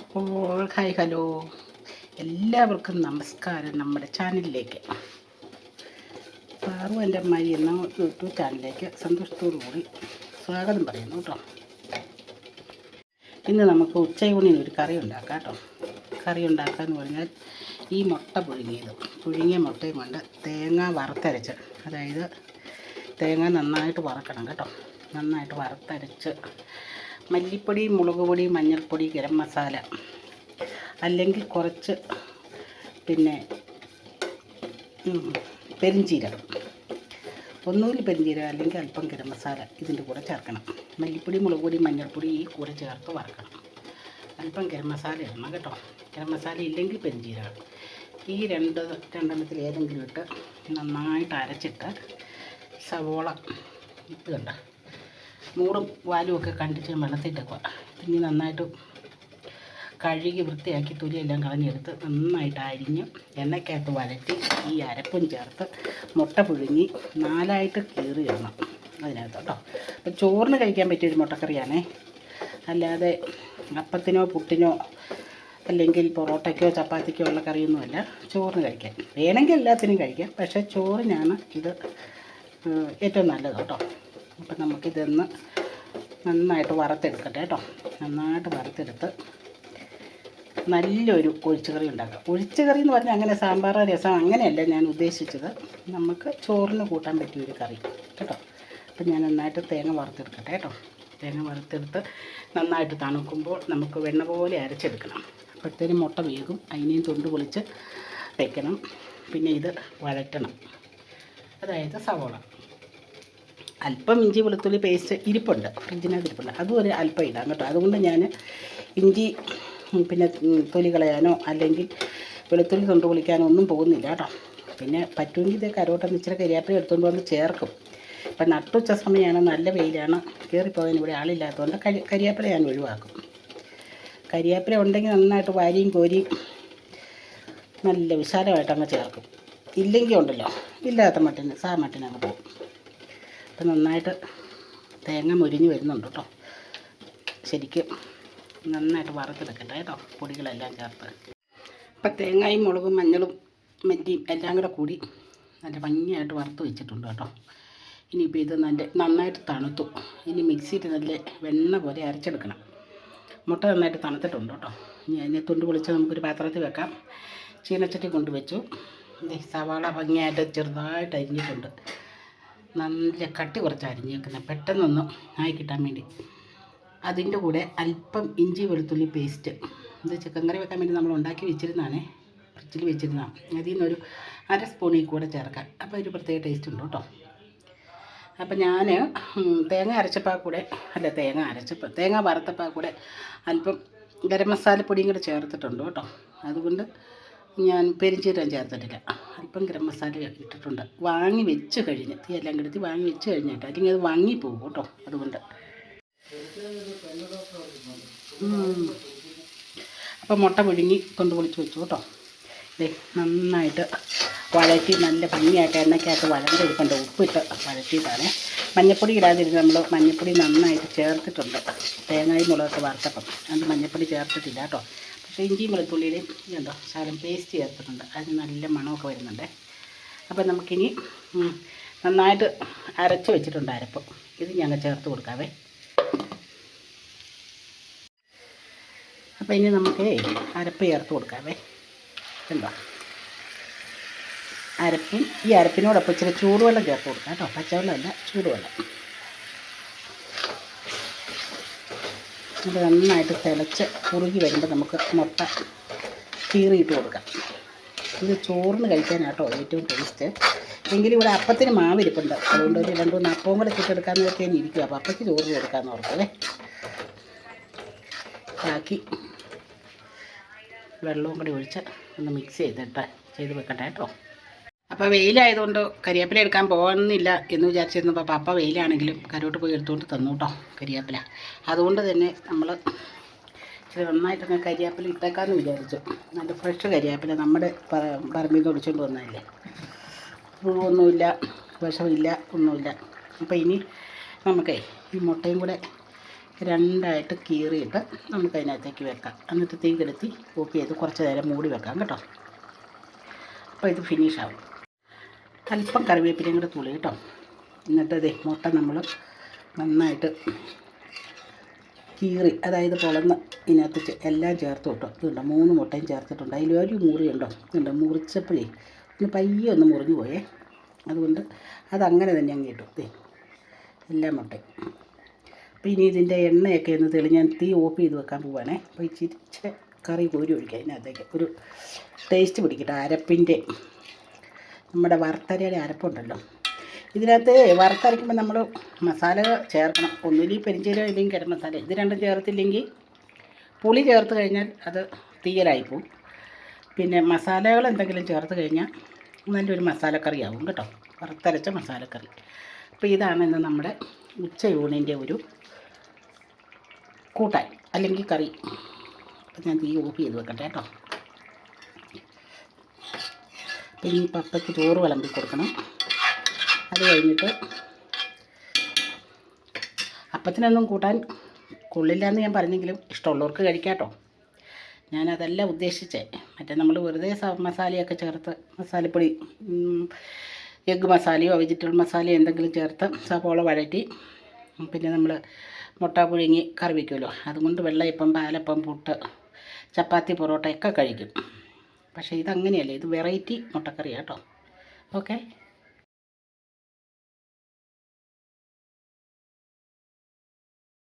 അപ്പോൾ hi hello. എല്ലാവർക്കും നമസ്കാരം നമ്മുടെ ചാനലിലേക്ക്. പാറു എന്റെ അമ്മായി എന്ന യൂട്യൂബ് ചാനലിലേക്ക് സന്തോഷത്തോടു കൂടി സ്വാഗതം പറയുന്നു കേട്ടോ. ഇന്ന് നമുക്ക് ഉച്ചയൂണിന് ഒരു കറി ഉണ്ടാക്കാം കേട്ടോ. കറി ഉണ്ടാക്കുക എന്ന് പറഞ്ഞാൽ ഈ മുട്ട പുഴുങ്ങിയത്. പുഴുങ്ങിയ മുട്ടയും കൊണ്ട് തേങ്ങ വറുത്തരച്ച് അതായത് തേങ്ങ നന്നായിട്ട് വറക്കണം കേട്ടോ. നന്നായിട്ട് വറുത്തരച്ച് മല്ലിപ്പൊടി മുളക് പൊടി മഞ്ഞൾപ്പൊടി ഗരം മസാല. അല്ലെങ്കിൽ കുറച്ച് പിന്നെ പെരിഞ്ചീരകം. ഒന്നുകിൽ പെരിഞ്ചീരകം അല്ലെങ്കിൽ അല്പം ഗരം മസാല ഇതിന്റെ കൂടെ ചേർക്കണം. മല്ലിപ്പൊടി മുളക് പൊടി മഞ്ഞൾപ്പൊടി ഈ കൂടെ ചേർത്ത് വറക്കണം. അല്പം ഗരം മസാല ഇടണം കേട്ടോ. ഗരം മസാല ഇല്ലെങ്കിൽ പെരിഞ്ചീരകം. ഈ രണ്ട് രണ്ടെണ്ണത്തിൽ ഏതെങ്കിലും ഇട്ട് നന്നായിട്ട് അരച്ചിട്ട് സവോള ഇട്ട് കണ്ട? മൂടും വാലും ഒക്കെ കണ്ടിട്ട് കണ്ടിച്ച് വെള്ളത്തിട്ടേക്കുക പിന്നെ നന്നായിട്ട് കഴുകി വൃത്തിയാക്കി തൊലിയെല്ലാം കളഞ്ഞെടുത്ത് നന്നായിട്ട് അരിഞ്ഞ് എണ്ണയ്ക്കകത്ത് വരട്ടി ഈ അരപ്പും ചേർത്ത് മുട്ട പുഴുങ്ങി നാലായിട്ട് കീറി ഇടണം അതിനകത്ത് കേട്ടോ അപ്പം ചോറിന് കഴിക്കാൻ പറ്റിയൊരു മുട്ടക്കറിയാണേ. അല്ലാതെ അപ്പത്തിനോ പുട്ടിനോ അല്ലെങ്കിൽ പൊറോട്ടയ്ക്കോ ചപ്പാത്തിക്കോ ഉള്ള കറിയൊന്നുമല്ല. ചോറിന് കഴിക്കാൻ. വേണമെങ്കിൽ എല്ലാത്തിനും കഴിക്കാം. പക്ഷേ ചോറിനാണ് ഇത് ഏറ്റവും നല്ലത് കേട്ടോ. അപ്പം നമുക്കിതൊന്ന് നന്നായിട്ട് വറുത്തെടുക്കട്ടെ കേട്ടോ. നന്നായിട്ട് വറുത്തെടുത്ത് നല്ലൊരു ഒഴിച്ചുകറി ഉണ്ടാക്കാം ഒഴിച്ചുകറി എന്ന് പറഞ്ഞാൽ അങ്ങനെ സാമ്പാർ രസം അങ്ങനെയല്ല ഞാൻ ഉദ്ദേശിച്ചത്. നമുക്ക് ചോറിന് കൂട്ടാൻ പറ്റിയ ഒരു കറി കേട്ടോ. അപ്പം ഞാൻ നന്നായിട്ട് തേങ്ങ വറുത്തെടുക്കട്ടെ കേട്ടോ. തേങ്ങ വറുത്തെടുത്ത് നന്നായിട്ട് തണുക്കുമ്പോൾ നമുക്ക് വെണ്ണ പോലെ അരച്ചെടുക്കണം. അപ്പോഴത്തേനും മുട്ട വേകും. അതിനെയും തൊണ്ട് പൊളിച്ച് വയ്ക്കണം പിന്നെ ഇത് വഴറ്റണം. അതായത് സവോള. അല്പം ഇഞ്ചി വെളുത്തുള്ളി പേസ്റ്റ് ഇരിപ്പുണ്ട്. ഫ്രിഡ്ജിനകത്ത് ഇരിപ്പുണ്ട്. അതും ഒരു അല്പം ഇടാം കേട്ടോ. അതുകൊണ്ട് ഞാൻ ഇഞ്ചി പിന്നെ തൊലി കളയാനോ അല്ലെങ്കിൽ വെളുത്തുള്ളി തൊണ്ട് പൊളിക്കാനോ ഒന്നും പോകുന്നില്ല കേട്ടോ. പിന്നെ പറ്റുമെങ്കിൽ ഇത് കരോട്ട ഇച്ചിരി കരിയാപ്പില എടുത്തുകൊണ്ട് വന്ന് ചേർക്കും. ഇപ്പം നട്ടുച്ച സമയമാണ് നല്ല വെയിലാണ്. കയറിപ്പോകാൻ ഇവിടെ ആളില്ലാത്തതുകൊണ്ട് കരി കരിയാപ്പില ഞാൻ ഒഴിവാക്കും. കരിയാപ്പില ഉണ്ടെങ്കിൽ നന്നായിട്ട് വാരിയും കോരിയും നല്ല വിശാലമായിട്ട് അങ്ങ് ചേർക്കും. ഇല്ലെങ്കിൽ ഉണ്ടല്ലോ. ഇല്ലാത്ത മട്ടിന് സാ മട്ടിനങ്ങ് പോകും. അപ്പം നന്നായിട്ട് തേങ്ങ മുരിഞ്ഞ് വരുന്നുണ്ട് കേട്ടോ. ശരിക്കും നന്നായിട്ട് വറുത്തെടുക്കട്ടെ കേട്ടോ പൊടികളെല്ലാം ചേർത്ത്. അപ്പം തേങ്ങയും മുളകും മഞ്ഞളും മല്ലിയും എല്ലാം കൂടെ കൂടി നല്ല ഭംഗിയായിട്ട് വറുത്ത് വെച്ചിട്ടുണ്ട് കേട്ടോ. ഇനിയിപ്പോൾ ഇത് നല്ല നന്നായിട്ട് തണുത്തു. ഇനി മിക്സിയിൽ നല്ല വെണ്ണ പോലെ അരച്ചെടുക്കണം. മുട്ട നന്നായിട്ട് തണുത്തിട്ടുണ്ട് കേട്ടോ. ഇനി അതിനെ തൊണ്ട് പൊളിച്ച് നമുക്കൊരു പാത്രത്തിൽ വെക്കാം. ചീനച്ചട്ടി കൊണ്ടുവച്ചു സവാള ഭംഗിയായിട്ട് ചെറുതായിട്ട് അരിഞ്ഞിട്ടുണ്ട്. നല്ല കട്ടി കുറച്ച് അരിഞ്ഞേക്കുന്നത് പെട്ടെന്നൊന്ന് ആയി കിട്ടാൻ വേണ്ടി. അതിന്റെ കൂടെ അല്പം ഇഞ്ചി വെളുത്തുള്ളി പേസ്റ്റ്. ഇത് ചിക്കൻ കറി വെക്കാൻ വേണ്ടി നമ്മൾ ഉണ്ടാക്കി വെച്ചിരുന്നതാണ്. ഫ്രിഡ്ജിൽ വെച്ചിരുന്നതാണ്. അതിൽ നിന്നൊരു അര സ്പൂണിൽ കൂടെ ചേർക്കാം. അപ്പോൾ ഒരു പ്രത്യേക ടേസ്റ്റ് ഉണ്ട് കേട്ടോ. അപ്പം ഞാൻ തേങ്ങ അരച്ചപ്പോൾ കൂടെ അല്ല തേങ്ങ അരച്ചപ്പോൾ തേങ്ങ വറുത്തപ്പോൾ കൂടെ അല്പം ഗരം മസാലപ്പൊടിയും കൂടെ ചേർത്തിട്ടുണ്ട് കേട്ടോ. അതുകൊണ്ട് ഞാൻ പെരിഞ്ചീരകം ചേർത്തിട്ടില്ല. അല്പം ഗരം മസാല ഇട്ടിട്ടുണ്ട്. വാങ്ങി വെച്ച് കഴിഞ്ഞ് തീ എല്ലാം കെടുത്തി വാങ്ങി വെച്ച് കഴിഞ്ഞിട്ട് അല്ലെങ്കിൽ അത് വാങ്ങി പോകും കേട്ടോ അതുകൊണ്ട്. അപ്പോൾ അപ്പം മുട്ട പുഴുങ്ങി കൊണ്ട് പൊളിച്ച് വെച്ചു കേട്ടോ. ദേ നന്നായിട്ട് വഴറ്റി നല്ല ഭംഗിയായിട്ട് എണ്ണയ്ക്കകത്ത് വഴണ്ടെടുക്കേണ്ട ഉപ്പിട്ട് വഴറ്റിയിട്ടാണ്. മഞ്ഞപ്പൊടി ഇടാതിരുന്ന് നമ്മൾ മഞ്ഞപ്പൊടി നന്നായിട്ട് ചേർത്തിട്ടുണ്ട്. തേങ്ങയും മുളകൊക്കെ വറുത്തപ്പം. അത് മഞ്ഞപ്പൊടി ചേർത്തിട്ടില്ല കേട്ടോ. പക്ഷേ ഇഞ്ചിയും വെളുത്തുള്ളിയുടെയും ഇതുണ്ടോ ശകലം പേസ്റ്റ് ചേർത്തിട്ടുണ്ട്. അതിന് നല്ല മണമൊക്കെ വരുന്നുണ്ട്. അപ്പം നമുക്കിനി നന്നായിട്ട് അരച്ച് വെച്ചിട്ടുണ്ട് അരപ്പ്. ഇത് ഞങ്ങൾ ചേർത്ത് കൊടുക്കാവേ. അപ്പോൾ ഇനി നമുക്ക് അരപ്പ് ചേർത്ത് കൊടുക്കാവേ. കണ്ടോ അരപ്പും ഈ അരപ്പിനോടൊപ്പം ഇച്ചിരി ചൂടുവെള്ളം ചേർത്ത് കൊടുക്കാം കേട്ടോ. പച്ചവെള്ളമല്ല ചൂടുവെള്ളം. ഇത് നന്നായിട്ട് തിളച്ച് കുറുകി വരുമ്പോൾ നമുക്ക് മുട്ട കീറിയിട്ട് കൊടുക്കാം. ഇത് ചോറിന് കഴിക്കാനാട്ടോ ഏറ്റവും ടേസ്റ്റ് എങ്കിലും ഇവിടെ അപ്പത്തിന് മാവിരിപ്പുണ്ട്. അതുകൊണ്ട് ഒരു രണ്ട് മൂന്ന് അപ്പവും കൂടെ ചുട്ടെടുക്കാമെന്ന് വെച്ചാൽ ഇരിക്കും അപ്പോൾ അപ്പയ്ക്ക് ചോറ് കൊടുക്കാമെന്ന് ഓർക്കല്ലേ ബാക്കി വെള്ളവും കൂടി ഒഴിച്ച് ഒന്ന് മിക്സ് ചെയ്തിട്ട് ചെയ്ത് വെക്കട്ടെ കേട്ടോ. അപ്പോൾ വെയിലായതുകൊണ്ട് കരിവേപ്പില എടുക്കാൻ പോകുന്നില്ല എന്ന് വിചാരിച്ചിരുന്നപ്പോൾ പപ്പ വെയിലാണെങ്കിലും കരോട്ട് പോയി എടുത്തുകൊണ്ട് തന്നു കേട്ടോ കരിവേപ്പില അതുകൊണ്ട് തന്നെ നമ്മൾ ഇച്ചിരി നന്നായിട്ടൊന്ന് കരിവേപ്പില ഇട്ടേക്കാമെന്ന് വിചാരിച്ചു. നല്ല ഫ്രഷ് കരിവേപ്പില നമ്മുടെ പറ- പറമ്പിൽ നിന്ന് ഒടിച്ചുകൊണ്ട് വന്നതല്ലേ. പുഴുവൊന്നുമില്ല വിഷമില്ല ഒന്നുമില്ല. അപ്പോൾ ഇനി നമുക്കേ ഈ മുട്ടയും കൂടെ രണ്ടായിട്ട് കീറിയിട്ട് നമുക്ക് അതിനകത്തേക്ക് വെക്കാം. എന്നിട്ട് തീ കെടുത്തി ഓഫ് ചെയ്ത് കുറച്ച് നേരം മൂടി വെക്കാം കേട്ടോ. അപ്പോൾ ഇത് ഫിനിഷ് ആവും. അല്പം കറിവേപ്പിലയും കൂടെ തുളി കേട്ടോ. എന്നിട്ട് ഇതേ മുട്ട നമ്മൾ നന്നായിട്ട് കീറി അതായത് പൊളന്ന് ഇതിനകത്ത് എല്ലാം ചേർത്ത് കിട്ടോ ഇതുണ്ടോ മൂന്ന് മുട്ടയും ചേർത്തിട്ടുണ്ട്. അതിൽ ഒരു മുറിയുണ്ടോ ഇതുണ്ടോ മുറിച്ചപ്പോഴേ ഒന്ന് പയ്യെ ഒന്ന് മുറിഞ്ഞു പോയേ. അതുകൊണ്ട് അതങ്ങനെ തന്നെ അങ്ങ് ഇട്ടു. ദേ എല്ലാ മുട്ടയും. അപ്പോൾ ഇനി ഇതിന്റെ എണ്ണയൊക്കെ ഒന്ന് തെളി ഞാൻ തീ ഓഫ് ചെയ്ത് വെക്കാൻ പോവാണേ. അപ്പോൾ ഇച്ചിരി കറി കോരി ഒഴിക്കാം അതിനകത്തേക്ക് ഒരു ടേസ്റ്റ് പിടിക്കട്ടെ. അരപ്പിന്റെ നമ്മുടെ വറുത്തരയുടെ അരപ്പുണ്ടല്ലോ. ഇതിനകത്ത് വറുത്തരയ്ക്കുമ്പോൾ നമ്മൾ മസാല ചേർക്കണം. ഒന്നുകിൽ പെരിഞ്ചീരകം ഇല്ലെങ്കിൽ കിട മസാല. ഇത് രണ്ടും ചേർത്തില്ലെങ്കിൽ പുളി ചേർത്ത് കഴിഞ്ഞാൽ അത് തീയലായിപ്പോവും. പിന്നെ മസാലകൾ എന്തെങ്കിലും ചേർത്ത് കഴിഞ്ഞാൽ നല്ലൊരു മസാലക്കറി ആവും കേട്ടോ. വറുത്തരച്ച മസാലക്കറി. അപ്പോൾ ഇതാണ് ഇന്ന് നമ്മുടെ ഉച്ചയൂണിന്റെ ഒരു കൂട്ടാൻ അല്ലെങ്കിൽ കറി. അപ്പം ഞാൻ തീ ഓഫ് ചെയ്ത് വെക്കട്ടെ കേട്ടോ. പിന്നെ ഈ പപ്പയ്ക്ക് ചോറ് വിളമ്പി കൊടുക്കണം. അത് കഴിഞ്ഞിട്ട് അപ്പത്തിനൊന്നും കൂട്ടാൻ കൊള്ളില്ല എന്ന് ഞാൻ പറഞ്ഞെങ്കിലും ഇഷ്ടമുള്ളവർക്ക് കഴിക്കാട്ടോ. ഞാനതല്ല ഉദ്ദേശിച്ചേ. മറ്റേ നമ്മൾ വെറുതെ മസാലയൊക്കെ ചേർത്ത് മസാലപ്പൊടി എഗ്ഗ് മസാലയോ വെജിറ്റബിൾ മസാലയോ എന്തെങ്കിലും ചേർത്ത് സവോള വഴറ്റി പിന്നെ നമ്മൾ മുട്ട പുഴുങ്ങി കറി വയ്ക്കുമല്ലോ അതുകൊണ്ട് വെള്ളയപ്പം പാലപ്പം പുട്ട് ചപ്പാത്തി പൊറോട്ടയൊക്കെ കഴിക്കും. പക്ഷേ ഇതങ്ങനെയല്ല ഇത് വെറൈറ്റി മുട്ടക്കറി കേട്ടോ. ഓക്കെ?